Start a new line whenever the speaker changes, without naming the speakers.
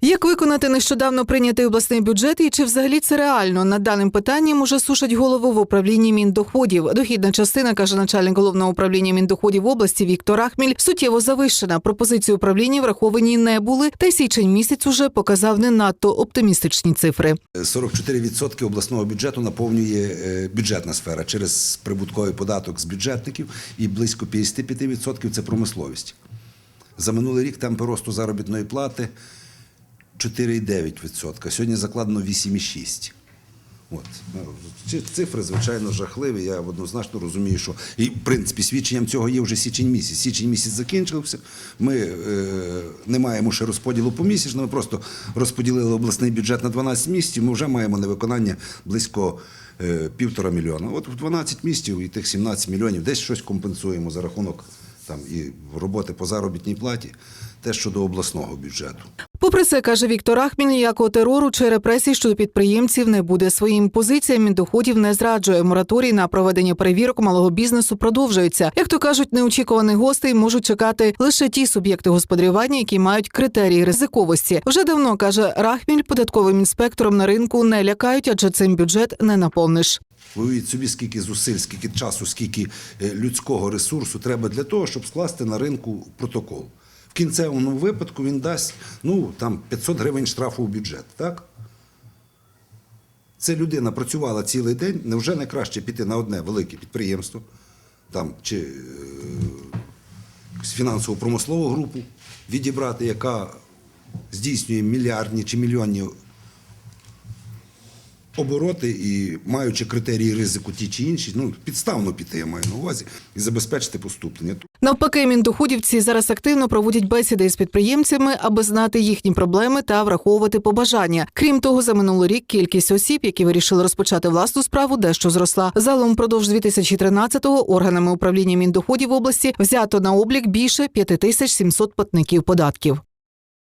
Як виконати нещодавно прийнятий обласний бюджет і чи взагалі це реально? Над даним питанням уже сушать голову в управлінні міндоходів. Дохідна частина, каже начальник головного управління міндоходів області Віктор Ахміль, суттєво завищена. Пропозиції управління враховані не були, та й січень місяць уже показав не надто оптимістичні цифри.
44% обласного бюджету наповнює е, бюджетна сфера через прибутковий податок з бюджетників і близько 55% це промисловість. За минулий рік темпи росту заробітної плати 4,9%. Сьогодні закладено 8,6%. От. Ну, ці Цифри, звичайно, жахливі. Я однозначно розумію, що і в принципі свідченням цього є вже січень місяць. Січень місяць закінчився. Ми е, не маємо ще розподілу помісячно, ми просто розподілили обласний бюджет на 12 місяців. Ми вже маємо невиконання близько е, півтора мільйона. От в 12 місяців і тих 17 мільйонів десь щось компенсуємо за рахунок там і роботи по заробітній платі, те щодо обласного бюджету.
Попри це, каже Віктор Ахміль, ніякого терору чи репресій щодо підприємців не буде. Своїм позиціям міндоходів не зраджує. Мораторій на проведення перевірок малого бізнесу продовжується. Як то кажуть, неочікуваних гостей можуть чекати лише ті суб'єкти господарювання, які мають критерії ризиковості. Вже давно каже Рахміль, податковим інспектором на ринку не лякають, адже цим бюджет не наповниш.
Уявіть собі, скільки зусиль, скільки часу, скільки е, людського ресурсу треба для того, щоб скласти на ринку протокол. Кінцевому випадку він дасть ну, там, 500 гривень штрафу у бюджет. Так? Це людина працювала цілий день. Невже не краще піти на одне велике підприємство там, чи е, фінансово-промислову групу відібрати, яка здійснює мільярдні чи мільйонні обороти і маючи критерії ризику ті чи інші, ну підставно піти, я маю на увазі, і забезпечити поступлення.
Навпаки, міндоходівці зараз активно проводять бесіди з підприємцями, аби знати їхні проблеми та враховувати побажання. Крім того, за минулий рік кількість осіб, які вирішили розпочати власну справу, дещо зросла. Залом впродовж 2013-го органами управління міндоходів області взято на облік більше 5700 платників податків.